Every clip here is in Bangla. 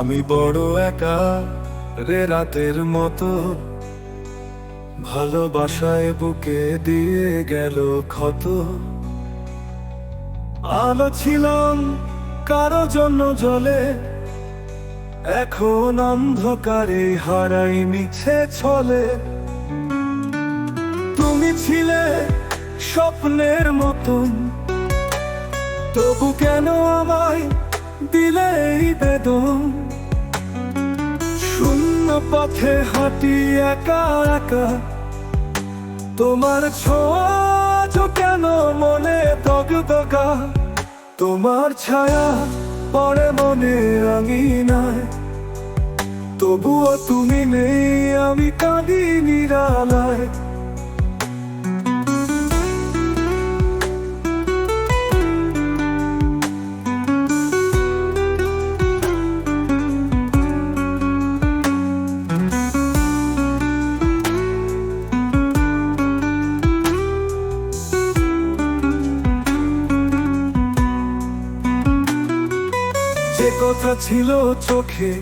আমি বড় একা রে রাতের মতো। ভালোবাসায় বুকে দিয়ে গেল ক্ষত। আলো ছিলাম কারও জন্য জলে। এখন অন্ধকারে হারাই মিছে ছলে। তুমি ছিলে স্বপ্নের মতন। তবু কেন আমায় দিলে বেদন শূন্য পথে হাঁটি একা একা। তোমার ছোঁয়াচ কেন মনে দগদগা? তোমার ছায়া পরে মনে রাঙিনায় তবুও তুমি নেই, আমি কাঁদি নিরালায়। যে কথা ছিল চোখে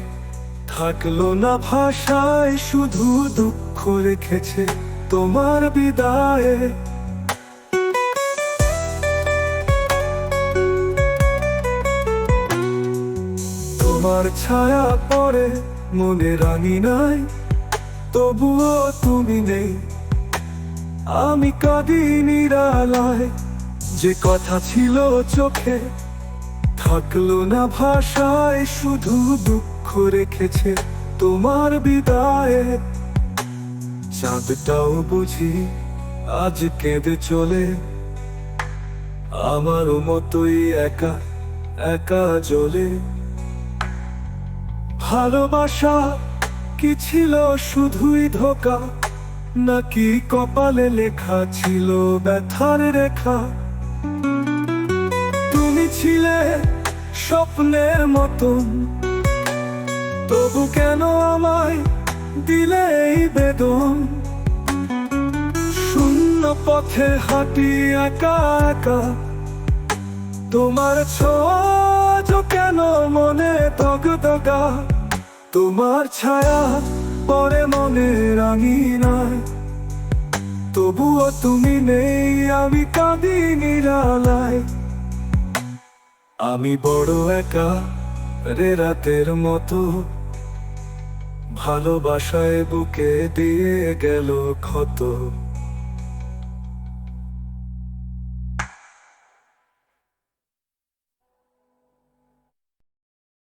থাকল না ভাষায়, শুধু দুঃখ রেখেছে তোমার বিদায়ে। তোমার ছায়া পরে মনে রাঙি নাই তবুও তুমি নেই। আমি কাঁদি নিরালায়, যে কথা ছিল চোখে থাকল না ভাষায়, শুধু দুঃখ রেখেছে তোমার বিদায়ে। চাঁদটাও বুঝি আজ কেঁদে চলে। আমার মতোই একা একা জ্বলে। ভালোবাসা কি ছিল শুধুই ধোকা, নাকি কপালে লেখা ছিল ব্যথার রেখা? তুমি ছিলে স্বপ্নের মতন তবু কেন আমায় দিলে এই বেদন? শূন্য পথে হাঁটি একা একা। তোমার ছোঁয়াচ কেন মনে দগদগা? তোমার ছায়া পরে মনে রাঙি নাই। তবুও তুমি নেই, আমি কাঁদি নিরালায় আমি বড় একা রে রাতের মতো। ভালোবাসায় বুকে দিয়ে গেল ক্ষত।